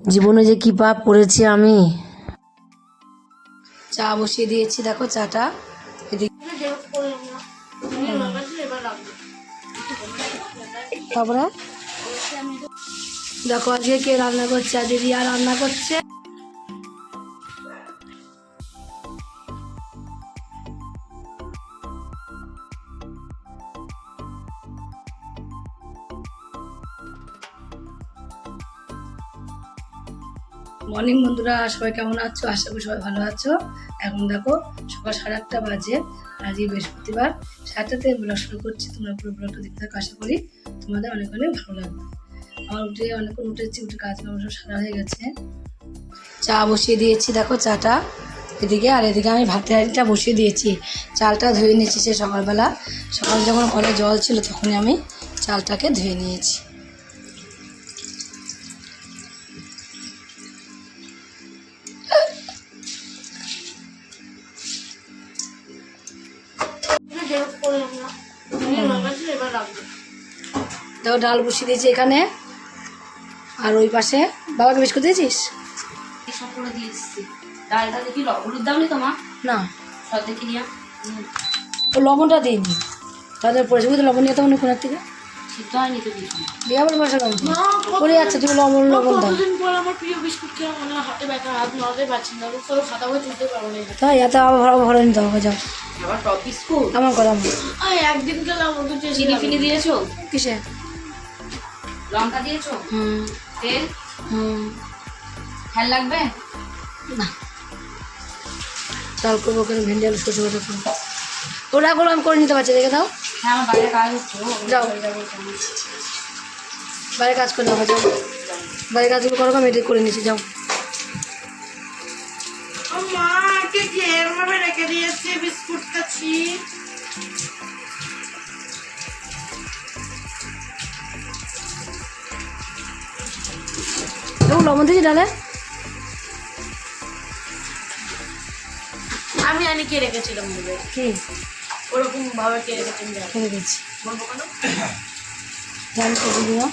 জীবনে যে কি পাপ করেছি আমি? চা বসিয়ে দিয়েছি দেখো চাটা। এদিকে তারপরে? দেখো আজকে কে রান্না করছে? আজ রিয়া রান্না করছে। মর্নিং বন্ধুরা, সবাই কেমন আছো? আশা করি সবাই ভালো আছো। এখন দেখো, সকাল সাড়ে আটটা বাজে। আজকে বৃহস্পতিবার। সাতটাতে ব্লগ শুরু করছি। তোমরা পুরো ব্লগটা দেখতে থাকো, আশা করি তোমাদের অনেক অনেক ভালো লাগবে। আমার উঠে, অনেকক্ষণ উঠেছি উঠে কাজ কাম সব সারা হয়ে গেছে। চা বসিয়ে দিয়েছি, দেখো চাটা এদিকে, আর এদিকে আমি ভাতের হাঁড়িটা বসিয়ে দিয়েছি। চালটা ধুয়ে নিয়েছি সে সকালবেলা। সকাল যখন কলে জল ছিল, তখনই আমি চালটাকে ধুয়ে নিয়েছি। ডাল বসিয়ে দিয়েছি এখানে। আর ওই পাশে বাবাকে বেশ করে দিয়েছিস সব করে দিয়ে এসেছি। ডালটা দেখি হলুদ দাও নি তোমার না। সব দেখি নিয়ে ও লবণটা দিইনি। তাদের পরিষেবা লবণ নিয়ে তখন কোনার থেকে। সিদ্ধ হয়নি তো কিছু। আবার বসে লবণ করে যাচ্ছে তুমি লবণ লবণ দাও। আমার প্রিয় বিস্কুট খেয়ে মনে হয় হাতে ব্যথা হাত নড়াতে পারছি না তোর খাতা বই তুলতে পারব না। তাই এত আবার ভরা ভরে নিতে হবে যাও। আবার টপ বিস্কুট? আমার কথা একদিন চিনি ফিনি দিয়েছ? কিসে লঙ্কা দিয়েছ? হুম। তেল? হুম। ফ্যান লাগবে? না। চাল করব কেন? ভেন্ডি আলু শসে বাটা করব। ওরা করে আমি করে নিতে পারছি দেখে দাও হ্যাঁ আমার বাইরে কাজ হচ্ছে যাও। হয়ে বাইরে কাজ করে নেব যাও। বাইরে কাজগুলো করো আমি করে নিচ্ছি যাও। ঘের ভাবে রেখে দিয়েছে বিস্কুট খাচ্ছি লবণ দিয়েছি ডালে। আমি আনি কে রেখেছিলাম বলে। কি? ওরকম ভাবে কে রেখেছেন জানি। রেখেছি? বলব কেন? জানি তো দিদিমা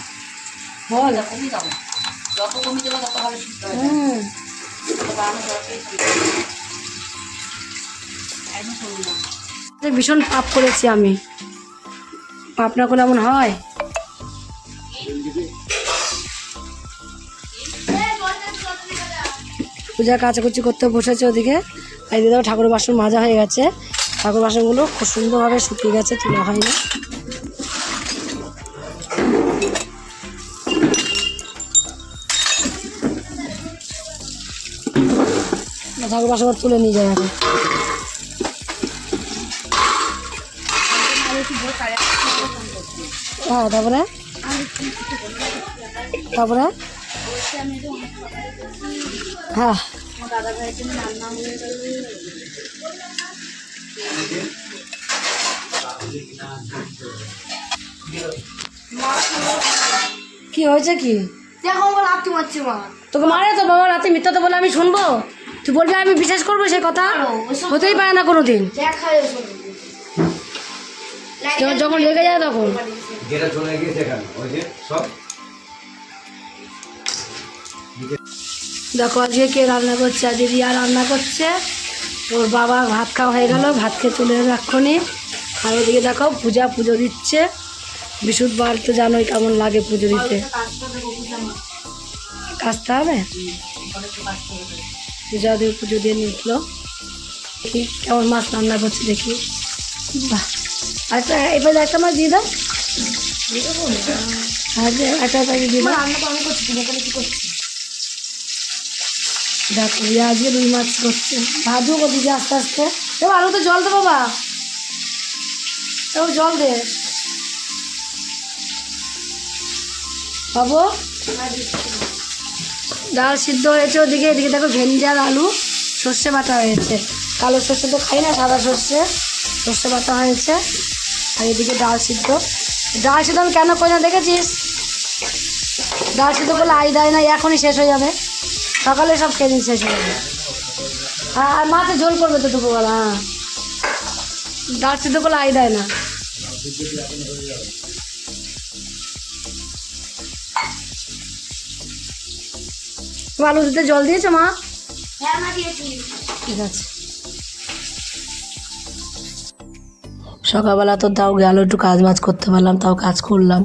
বল। কমই দাও যত কমই দেবো তত ভালো সিদ্ধ হবে। হুম। ভীষণ পাপ করেছি আমি। পাপ না করলে এমন হয়? পূজা কাচাকুচি করতে বসেছে ওদিকে। আর এদিকে ঠাকুর বাসন মাজা হয়ে গেছে। ঠাকুর বাসনগুলো খুব সুন্দরভাবে শুকিয়ে গেছে, তোলা হয়নি। ঠাকুর বাসন তুলে নিয়ে যায় এখন। হ্যাঁ তারপরে? তারপরে? হ্যাঁ। কি হয়েছে কি? তোকে মারে তো বাবা, রাতে মিথ্যা তো বলে আমি শুনব? তুই বলবি আমি বিশ্বাস করব সে কথা? হতেই পারে না কোনোদিন। যখন- লেগে যায় তখন। চলে গিয়েছে সব দেখো, আজকে কে রান্না করছে? আজকে রিয়া রান্না করছে। ওর বাবা ভাত খাওয়া হয়ে গেল, ভাত খেয়ে চলে যাবে এক্ষুনি। আর ওদিকে দেখো, পূজা পুজো দিচ্ছে। বিশুদ্ধবার তো জানোই কেমন লাগে পুজো দিতে। কাজতে হবে? পূজা দিয়ে পুজো দিয়ে নিতলো দেখি, কেমন মাছ রান্না করছে দেখি। আচ্ছা এবার একটা মাছ দিয়ে দাও। যে- একটা দিয়ে দাও। রান্না করছি তুমি এখানে কি করছি দেখো আজকে রুই মাছ করছে। ভাজু দিদি আস্তে আস্তে। এ আলু তো জল দে বাবা এবার জল দে। বাবু, ডাল সিদ্ধ হয়েছে ওদিকে, এদিকে দেখো আর আলু, সর্ষে বাটা হয়েছে। কালো সর্ষে তো খাই না, সাদা সর্ষে সর্ষে বাটা হয়েছে। আর এদিকে ডাল সিদ্ধ। ডাল সিদ্ধ আমি কেন করি না, দেখেছিস? ডাল সিদ্ধ করলে আই দেয় না এখনই শেষ হয়ে যাবে। সকালে সব খেয়ে দিন শেষ হয়ে যাবে হ্যাঁ আর মাছে ঝোল করবে তো দুপুরবেলা হ্যাঁ। ডাল সিদ্ধ করলে আই দেয় না। আলু দিতে জল দিয়েছ মা? হ্যাঁ ঠিক আছে। সকালবেলা তো তাও গেল একটু কাজ বাজ করতে পারলাম তাও কাজ করলাম।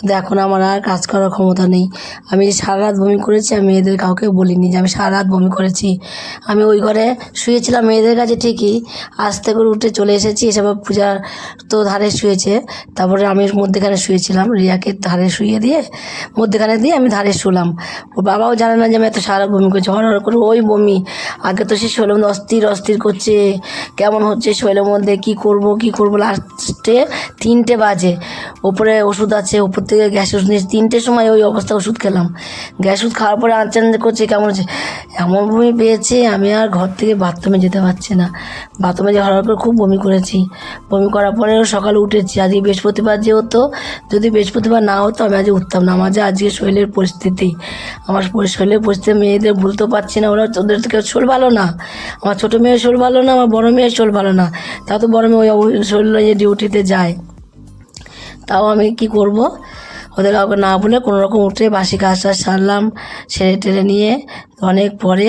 কিন্তু এখন আমার আর কাজ করার ক্ষমতা নেই। আমি যে সারা রাত বমি করেছি, আমি মেয়েদের কাউকে বলিনি যে আমি সারা রাত বমি করেছি। আমি ওই ঘরে শুয়েছিলাম মেয়েদের কাছে ঠিকই। আস্তে করে উঠে চলে এসেছি এসব পূজার তো ধারে শুয়েছে। তারপরে আমি মধ্যেখানে শুয়েছিলাম, রিয়াকে ধারে শুয়ে দিয়ে, মধ্যেখানে দিয়ে আমি ধারে শুলাম। ওর বাবাও জানে না যে আমি এত সারা বমি করছি। হর করে ওই বমি। আগে তো সে মধ্যে অস্থির অস্থির করছে। কেমন হচ্ছে শরীরের মধ্যে, কি করব কি করব? লাস্টে তিনটে বাজে। ওপরে ওষুধ আছে, ওপর থেকে গ্যাস ওষুধ নিয়েছি তিনটের সময় ওই অবস্থা ওষুধ খেলাম। গ্যাস ওষুধ খাওয়ার পরে আনচান করছে, কেমন হচ্ছে? এমন বমি পেয়েছে, আমি আর ঘর থেকে বাথরুমে যেতে পারছি না। বাথরুমে যে হঠাৎ করে খুব বমি করেছি। বমি করার পরেও সকালে উঠেছি। আজকে বৃহস্পতিবার যে হতো যদি বৃহস্পতিবার না হতো আমি আজ উঠতাম না। আমার যে আজকে শরীরের পরিস্থিতি, আমার শরীরের পরিস্থিতি মেয়েদের ভুলতেও পারছি না, ওরা ওদের থেকে শরীর ভালো না। আমার ছোটো মেয়ের শরীর ভালো না, আমার বড় মেয়ের শরীর ভালো না। তাও তো বড় মেয়ে ওই শরীর নিয়ে ডিউটিতে যায়। তাও আমি কি করব? ওদের কাউকে না বলে কোনো রকম উঠে বাসি কাজ টাজ সারলাম, সেরে টেরে নিয়ে অনেক পরে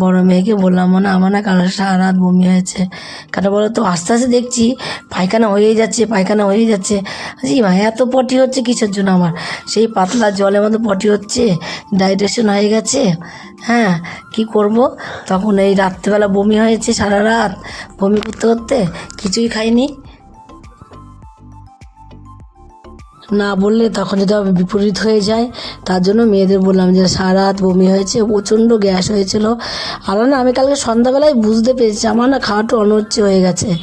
বড় মেয়েকে বললাম না আমার না কারও সারা রাত বমি হয়েছে। কেন বলো তো, আস্তে আস্তে দেখছি পায়খানা হয়েই যাচ্ছে, পায়খানা হয়েই যাচ্ছে। জি ভাই এত পটি হচ্ছে কিসের জন্য আমার? সেই পাতলা জলের মধ্যে পটি হচ্ছে ডাইজেশন হয়ে গেছে। হ্যাঁ কি করব? তখন এই রাত্রেবেলা বমি হয়েছে সারা রাত। বমি করতে করতে কিছুই খাইনি। না বললে তখন যদি বিপরীত হয়ে যায়, তার জন্য মেয়েদের বললাম যে সারা বমি হয়েছে, প্রচণ্ড গ্যাস হয়েছিল। আর না, আমি কালকে সন্ধ্যাবেলায় বুঝতে পেরেছি, আমার না খাওয়াটা অনচ্ছে হয়ে গেছে।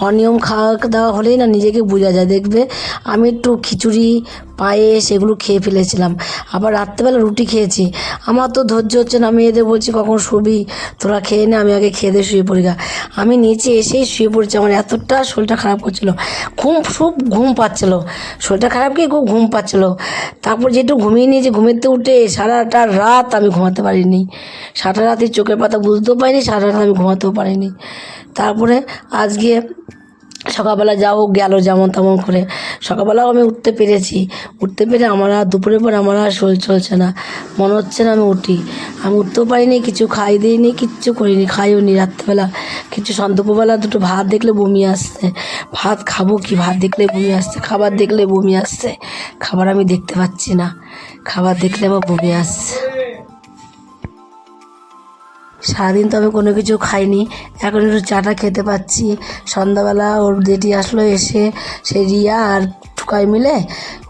অনিয়ম খাওয়া দাওয়া হলেই না নিজেকে বোঝা যায়। দেখবে আমি একটু খিচুড়ি পায়েস এগুলো খেয়ে ফেলেছিলাম। আবার রাত্রেবেলা রুটি খেয়েছি। আমার তো ধৈর্য হচ্ছে না, আমি এদের বলছি, কখন শুবি? তোরা খেয়ে নে, আমি আগে খেয়ে দিয়ে শুয়ে পড়ি গা। আমি নিচে এসেই শুয়ে পড়ছি, আমার এতটা শরীরটা খারাপ করছিল। ঘুম, খুব ঘুম পাচ্ছিল। শরীরটা খারাপ কি, খুব ঘুম পাচ্ছিল। তারপর যেটু ঘুমিয়ে নিয়েছি, ঘুমেতে উঠে সারাটা রাত আমি ঘুমাতে পারিনি। সারা রাতে চোখের পাতা বুঝতেও পারিনি সারা রাত আমি ঘুমাতেও পারিনি। তারপরে আজকে সকালবেলা যাও, গেল যেমন তেমন করে। সকালবেলাও আমি উঠতে পেরেছি। উঠতে পেরে আমার আর দুপুরের পর আমার আর শরীর চলছে না। মনে হচ্ছে না আমি উঠি। আমি উঠতেও পারিনি, কিছু খাই দিইনি, কিচ্ছু করিনি, খাইও নি রাত্রেবেলা। কিছু সন্ধ্যেবেলা দুটো ভাত দেখলে বমি আসছে। ভাত খাব কি? ভাত দেখলে বমি আসছে, খাবার দেখলে বমি আসছে। খাবার আমি দেখতে পাচ্ছি না। খাবার দেখলে আমার বমি আসছে। সারাদিন তো আমি কোনো কিছু খাইনি। এখন একটু চাটা খেতে পাচ্ছি। সন্ধ্যাবেলা ওর জেঠি আসলো এসে, সে রিয়া আর টুকাই মিলে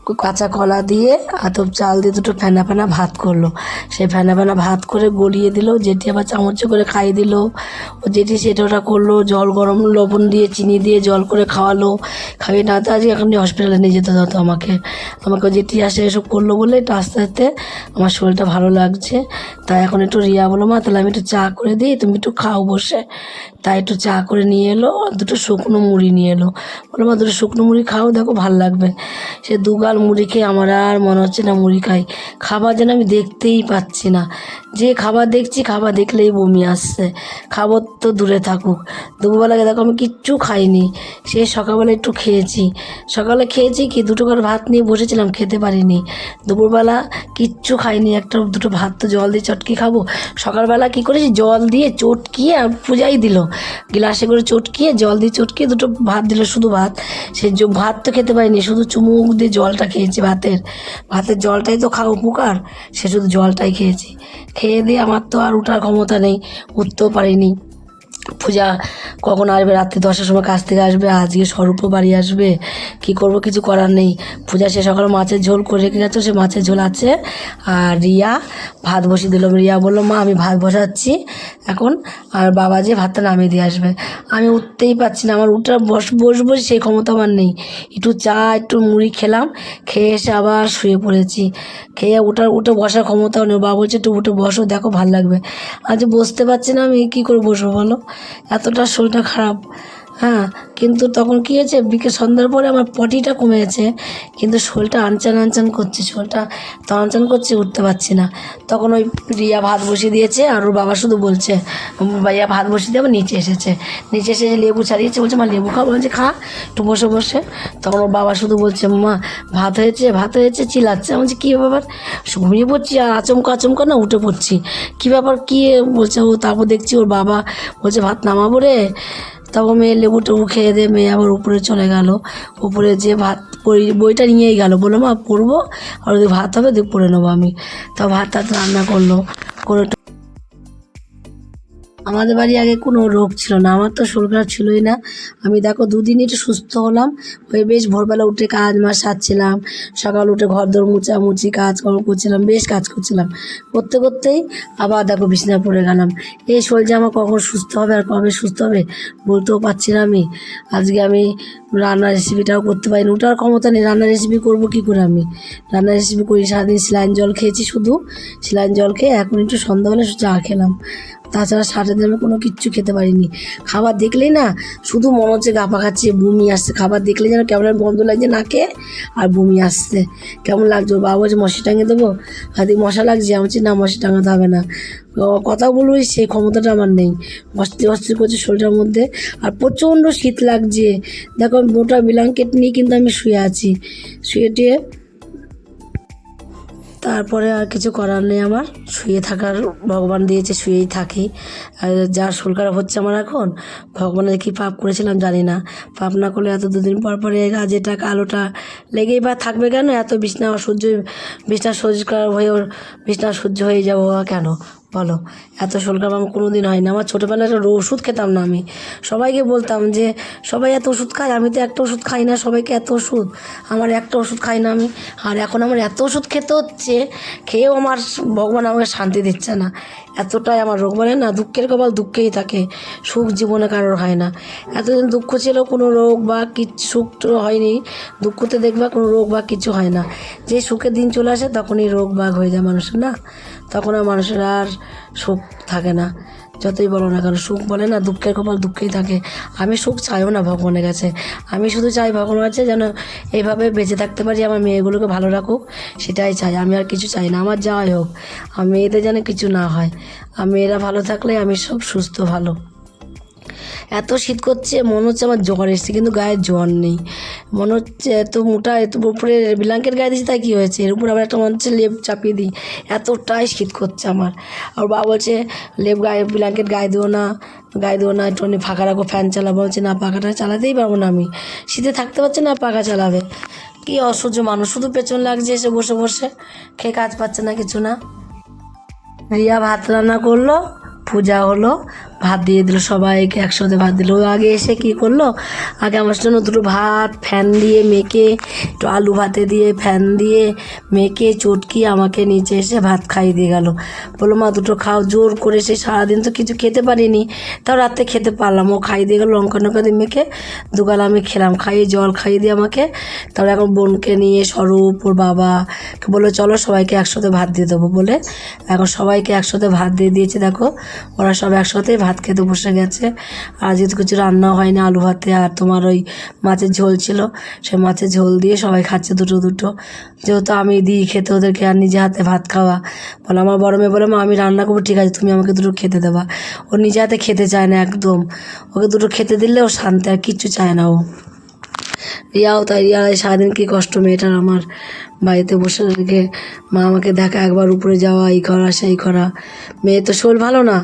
কাঁচা কলা দিয়ে আতপ চাল দিয়ে দুটো ফেনা ফেনা ভাত করল। সেই ফেনা ফেনা ভাত করে গলিয়ে দিল, জেঠি আবার চামচে করে খাইয়ে দিল। ও জেঠি সেটা ওটা করল, জল গরম লবণ দিয়ে, চিনি দিয়ে জল করে খাওয়ালো। খাইয়ে না তো আজকে এখন হসপিটালে নিয়ে যেতে হতো আমাকে আমাকে জেঠি আসে এসব করল বলে একটু আস্তে আস্তে আমার শরীরটা ভালো লাগছে। তাই এখন একটু রিয়া বলো, মা, তাহলে আমি একটু চা করে দিই, তুমি একটু খাও বসে। তাই একটু চা করে নিয়ে এলো, দুটো শুকনো মুড়ি নিয়ে এলো। বলো, মা, দুটো শুকনো মুড়ি খাও, দেখো ভালো লাগবে। সে দুগাল মুড়ি খেয়ে আমার আর মনে হচ্ছে না মুড়ি খাই। খাবার যেন আমি দেখতেই পাচ্ছি না। যে খাবার দেখছি, খাবার দেখলেই বমি আসছে। খাবার তো দূরে থাকুক। দুপুরবেলাকে দেখো আমি কিচ্ছু খাইনি। সে সকালবেলা একটু খেয়েছি। সকালে খেয়েছি কি, দুটো করে ভাত নিয়ে বসেছিলাম, খেতে পারিনি। দুপুরবেলা কিচ্ছু খাইনি, একটা দুটো ভাত তো জল দিয়ে চটকি খাব। সকালবেলা কী করেছি, জল দিয়ে চটকিয়ে পূজাই দিল। গ্লাসে করে চটকিয়ে, জল দিয়ে চটকিয়ে দুটো ভাত দিল, শুধু ভাত। সে ভাত তো খেতে পারিনি, শুধু চুমুক দিয়ে জলটা খেয়েছি ভাতের। ভাতের জলটাই তো খাওয়া উপকার, সে শুধু জলটাই খেয়েছি। খেয়ে দিয়ে আমার তো আর উঠার ক্ষমতা নেই, উঠতেও পারিনি। পূজা কখন আসবে? রাত্রি দশটার সময় কাজ থেকে আসবে? আজকে স্বরূপও বাড়ি আসবে। কি করব কিছু করার নেই। পূজা সে সকালে মাছের ঝোল করে রেখে গেছো, সে মাছের ঝোল আছে। আর রিয়া, ভাত বসিয়ে দিল। রিয়া বলল, মা, আমি ভাত বসাচ্ছি এখন। আর বাবা যে ভাতটা নামিয়ে দিয়ে আসবে। আমি উঠতেই পারছি না, আমার উঠে বস, বসবো সেই ক্ষমতা আমার নেই। একটু চা, একটু মুড়ি খেলাম, খেয়ে এসে আবার শুয়ে পড়েছি। খেয়ে উঠার উঠে বসার ক্ষমতাও নেই। বাবা বলছে, একটু উঠে বসো, দেখো ভালো লাগবে। আজ বসতে পারছি না, আমি কী করে বসবো বলো? এতটা শরীরটা খারাপ। হ্যাঁ কিন্তু তখন কী হয়েছে বিকেল সন্ধ্যার পরে আমার পটিটা কমে গেছে কিন্তু শোলটা আনচান আনচান করছে, শোলটা তো আনচান করছে, উঠতে পারছি না। তখন ওই রিয়া ভাত বসিয়ে দিয়েছে, আর ওর বাবা শুধু বলছে ভাইয়া ভাত বসিয়ে দিয়ে আবার নিচে এসেছে। নিচে এসে যে লেবু ছাড়িয়েছে বলছে, মা, লেবু খাও। বলছে, খা। একটু বসে বসে। তখন ওর বাবা শুধু বলছে, মা, ভাত হয়েছে ভাত হয়েছে চিলাচ্ছে আমি বলছি, কী ব্যাপার? ঘুমিয়ে পড়ছি, আর আচমকা আচমকা না উঠে পড়ছি। কী ব্যাপার, কী বলছে ও, তারপর দেখছি ওর বাবা বলছে, ভাত নামাবো রে। তখন মেয়ে লেবু টেবু খেয়ে দিয়ে মেয়ে আবার উপরে চলে গেল। উপরে যে ভাত বইটা নিয়েই গেল। বলল, মা পড়ব আর যদি ভাত হবে দিয়ে পড়ে নেব আমি। তা ভাত টাত রান্না করল। করে আমাদের বাড়ি আগে কোনো রোগ ছিল না, আমার তো শরীর খারাপ ছিলই না। আমি দেখো দুদিন একটু সুস্থ হলাম ওই বেশ ভোরবেলা উঠে কাজ মাস সারছিলাম, সকাল উঠে ঘর দর মুচামুচি কাজকর্ম করছিলাম, বেশ কাজ করছিলাম। করতে করতেই আবার দেখো বিছানা পড়ে গেলাম। এই শরীর যে আমার কখন সুস্থ হবে আর কবে সুস্থ হবে বলতেও পারছি না আমি। আজকে আমি রান্নার রেসিপিটাও করতে পারি না ওটার ক্ষমতা নেই, রান্নার রেসিপি করব কী করে আমি? রান্নার রেসিপি করি, সারাদিন স্যালাইন জল খেয়েছি শুধু। স্যালাইন জল খেয়ে এখন একটু সন্ধ্যাবেলা চা খেলাম। তাছাড়া সারাদিন আমি কোনো কিচ্ছু খেতে পারিনি। খাবার দেখলেই না শুধু মনে হচ্ছে গাপা খাচ্ছে, বমি আসছে। খাবার দেখলে যেন কেমন গন্ধ লাগছে নাকে আর বমি আসছে। কেমন লাগছে? বাবা বলছে মশি টাঙিয়ে দেবো? হাতে মশা লাগছে, আমি বলছি, না মশি টাঙাতে হবে না। কথা বলব সেই ক্ষমতাটা আমার নেই। অস্থির অস্থির করছে শরীরের মধ্যে। আর প্রচণ্ড শীত লাগছে। দেখো মোটা ব্ল্যাঙ্কেট নিয়ে কিন্তু আমি শুয়ে আছি। শুয়ে টুয়ে তারপরে আর কিছু করার নেই আমার। শুয়ে থাকার ভগবান দিয়েছে, শুয়েই থাকি। আর যার শরীর খারাপ হচ্ছে আমার এখন ভগবানের কী পাপ করেছিলাম জানি না। পাপ না করলে এত দুদিন পর পরে আজ এটা কালোটা লেগেই বা থাকবে কেন? এত বিছনা অসহ্য, বিছনা সহ্য হয়ে ওর বিছনা সহ্য হয়ে যাব কেন? বলো, এত শরীর খারাপ আমার কোনো দিন হয় না আমার ছোটোবেলায় একটা ওষুধ খেতাম না আমি। সবাইকে বলতাম যে, সবাই এত ওষুধ খায়, আমি তো একটা ওষুধ খাই না, সবাইকে এত ওষুধ। আমার একটা ওষুধ খাই না আমি। আর এখন আমার এত ওষুধ খেতে হচ্ছে, খেয়েও আমার ভগবান আমাকে শান্তি দিচ্ছে না। এতটাই আমার রোগ, বলে না, দুঃখের কপাল দুঃখেই থাকে। সুখ জীবনে কারোর হয় না। এতদিন দুঃখ ছিল, কোনো রোগ বা কিছু সুখ হয়নি। দুঃখতে দেখবা কোনো রোগ বা কিছু হয় না। যে সুখের দিন চলে আসে, তখনই রোগ বাগ হয়ে যায় মানুষের, না? তখন আর মানুষের আর সুখ থাকে না। যতই বলো না কেন, সুখ বলে না, দুঃখের কপাল দুঃখেই থাকে। আমি সুখ চাইও না ভগবানের কাছে। আমি শুধু চাই ভগবানের কাছে যেন এইভাবে বেঁচে থাকতে পারি, আমার মেয়েগুলোকে ভালো রাখুক, সেটাই চাই। আমি আর কিছু চাই না। আমার যাই হোক, আমার মেয়েদের যেন কিছু না হয়। আর মেয়েরা ভালো থাকলে আমি সব সুস্থ, ভালো। এত শীত করছে, মনে হচ্ছে আমার জ্বর এসছে, কিন্তু গায়ে জ্বর নেই। মনে হচ্ছে এত মোটা, এত উপরে ব্ল্যাঙ্কেট গায়ে দিয়েছি, তাই কী হয়েছে? এর উপর আবার একটা মনে হচ্ছে লেপ চাপিয়ে দিই। এতটাই শীত করছে আমার। আর বাবা বলছে, লেপ গায়ে ব্ল্যাঙ্কেট গায়ে দিও না, গায়ে দিও না, একটুখানি ফাঁকা রাখো ফ্যান চালাবো। বলছে, না, পাখাটা চালাতেই পারব না আমি। শীতে থাকতে পারছে না, পাখা চালাবে। কি অসহ্য মানুষ, শুধু পেছন লাগছে এসে বসে বসে, খেয়ে কাজ পাচ্ছে না কিছু না। রিয়া ভাত রান্না করল পূজা হলো, ভাত দিয়ে দিল সবাইকে, একসাথে ভাত দিল। আগে এসে কি করল? আগে আমার জন্য দুটো ভাত, ফ্যান দিয়ে মেখে, একটু আলু ভাতে দিয়ে ফ্যান দিয়ে মেখে, চটকি আমাকে নিচে এসে ভাত খাইয়ে দিয়ে গেল। বলল, মা, দুটো খাও। জোর করে সে সারাদিন তো কিছু খেতে পারিনি, তাও রাতে খেতে পারলাম। ও খাইয়ে দিয়ে গেলো লঙ্কা লঙ্কা দিয়ে মেখে দুগাল আমি খেলাম, খাইয়ে জল খাইয়ে দিয়ে আমাকে, তারপরে এখন বোনকে নিয়ে স্বরূপ, ওর বাবা বলল, চলো সবাইকে একসাথে ভাত দিয়ে দেবো। বলে এখন সবাইকে একসাথে ভাত দিয়ে দিয়েছে। দেখো ওরা সব একসাথেই ভাত খেতে বসে গেছে। আর যেহেতু কিছু রান্না হয়নি, আলু ভাতে আর তোমার ওই মাছের ঝোল ছিল, সেই মাছের ঝোল দিয়ে সবাই খাচ্ছে দুটো দুটো। যেহেতু আমি দিই খেতে, ওদেরকে আর নিজে হাতে ভাত খাওয়া। বলে আমার বড় মেয়ে বলে, মা, আমি রান্না করব, ঠিক আছে, তুমি আমাকে দুটো খেতে দেবা। ও নিজে হাতে খেতে চায় না একদম। ওকে দুটো খেতে দিলে ও শান্তি, আর কিচ্ছু চায় না ও। রিয়াও তাই রিয়া সারাদিন কী কষ্ট, মেয়েটার আমার বাড়িতে বসে রেখে মা আমাকে দেখা একবার উপরে যাওয়া, এই করা, সেই করা। মেয়ে তো শোল ভালো না।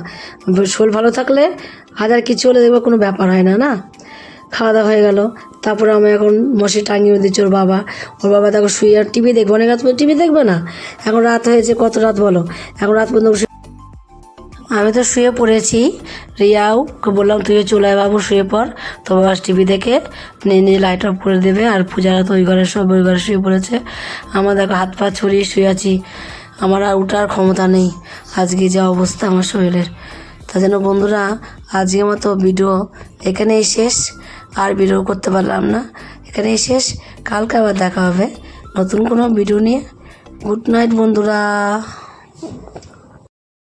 শোল ভালো থাকলে হাজার কিছু হলে দেখব কোনো ব্যাপার হয় না না? খাওয়া দাওয়া হয়ে গেল। তারপরে আমি এখন মশি টাঙিয়ে দিচ্ছি ওর বাবা। ওর বাবা দেখো শুয়ে আর টিভি দেখবে অনেক রাত টিভি দেখবে না? এখন রাত হয়েছে, কত রাত বলো? এখন রাত পর্যন্ত আমি তো শুয়ে পড়েছি। রিয়াও বললাম, তুইও চলে বাবু, শুয়ে পড়। তো বাবা টিভি দেখে নিয়ে নিয়ে লাইট অফ করে দেবে। আর পূজারা তো ওই ঘরে সব, ওই ঘরে শুয়ে পড়েছে। আমার দেখো, হাত পা ছড়িয়ে শুয়ে আছি। আমার আর ওঠার ক্ষমতা নেই। আজকে যা অবস্থা আমার শরীরের। তার জন্য বন্ধুরা, আজকে মতো ভিডিও এখানেই শেষ। আর ভিডিও করতে পারলাম না। এখানেই শেষ। কালকে আবার দেখা হবে নতুন কোনো ভিডিও নিয়ে। গুড নাইট বন্ধুরা।